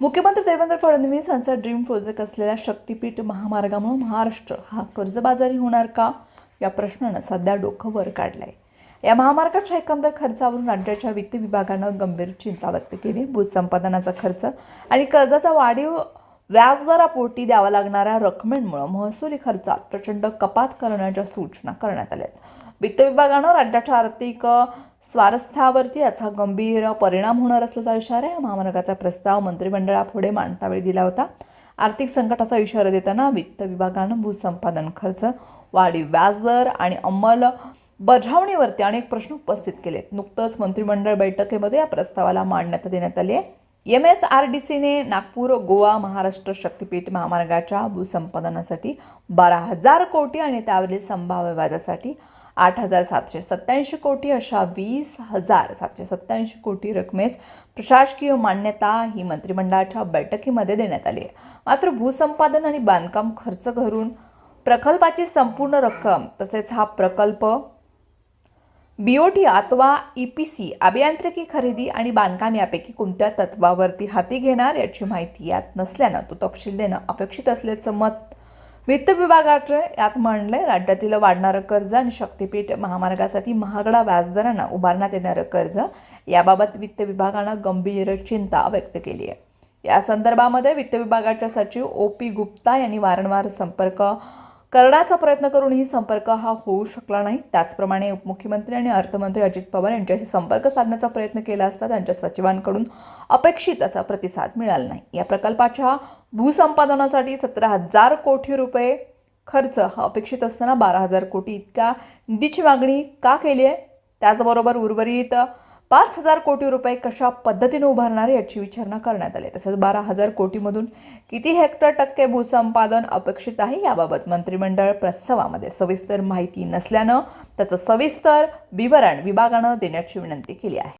मुख्यमंत्री देवेंद्र फडणवीस यांचा dream project असलेल्या शक्तीपीठ महामार्गामुळे महाराष्ट्र हा कर्जबाजारी होणार का? या प्रश्नानं सध्या डोकं वर काढलंय. या महामार्गाच्या एकंदर खर्चावरून राज्याच्या वित्त विभागानं गंभीर चिंता व्यक्त केली. भूसंपादनाचा खर्च आणि कर्जाचा वाढीव व्याजदरापोटी द्यावा लागणाऱ्या रकमेमुळे महसुली खर्चात प्रचंड कपात करण्याच्या सूचना करण्यात आल्या आहेत. वित्त विभागानं राज्याच्या आर्थिक स्वारस्थ्यावरती याचा गंभीर परिणाम होणार असल्याचा इशारा या महामार्गाचा प्रस्ताव मंत्रिमंडळापुढे मांडतावेळी दिला होता. आर्थिक संकटाचा इशारा देताना वित्त विभागानं भूसंपादन खर्च वाढीव व्याजदर आणि अंमल बजावणीवरती अनेक प्रश्न उपस्थित केलेत. नुकतंच मंत्रिमंडळ बैठकीमध्ये या प्रस्तावाला मांडण्यात देण्यात आली आहे. एम एस आर डी सीने नागपूर गोवा महाराष्ट्र शक्तीपीठ महामार्गाच्या भूसंपादनासाठी बारा हजार कोटी आणि त्यावरील संभाव्य व्याजासाठी आठ हजार सातशे सत्त्याऐंशी कोटी अशा वीस हजार सातशे सत्त्याऐंशी कोटी रकमेस प्रशासकीय मान्यता ही मंत्रिमंडळाच्या बैठकीमध्ये देण्यात आली आहे. मात्र भूसंपादन आणि बांधकाम खर्च करून प्रकल्पाची संपूर्ण रक्कम तसेच हा प्रकल्प बीओटी अथवा ई पी सी अभियांत्रिकी खरेदी आणि बांधकाम यापैकी कोणत्या तत्वावरती हाती घेणार याची माहिती यात नसल्यानं तो तपशील देणं अपेक्षित असल्याचं मत वित्त विभागाचे यात मांडलंय. राज्यातील वाढणारं कर्ज आणि शक्तीपीठ महामार्गासाठी महागडा व्याजदरानं उभारण्यात येणारं कर्ज याबाबत वित्त विभागानं गंभीर चिंता व्यक्त केली आहे या संदर्भामध्ये वित्त विभागाच्या सचिव ओ पी गुप्ता यांनी वारंवार संपर्क करण्याचा प्रयत्न करूनही संपर्क हा होऊ शकला नाही. त्याचप्रमाणे उपमुख्यमंत्री आणि अर्थमंत्री अजित पवार यांच्याशी संपर्क साधण्याचा प्रयत्न केला असता त्यांच्या सचिवांकडून अपेक्षित असा प्रतिसाद मिळाला नाही. या प्रकल्पाच्या भूसंपादनासाठी सतरा हजार कोटी रुपये खर्च हा अपेक्षित असताना बारा हजार कोटी इतक्या निधीची मागणी का केली आहे? त्याचबरोबर उर्वरित पाच हजार कोटी रुपये कशा पद्धतीने उभारणार याची विचारणा करण्यात आली. तसेच बारा हजार कोटीमधून किती हेक्टर टक्के भूसंपादन अपेक्षित आहे याबाबत मंत्रिमंडळ प्रस्तावामध्ये सविस्तर माहिती नसल्यानं त्याचं सविस्तर विवरण विभागानं देण्याची विनंती केली आहे.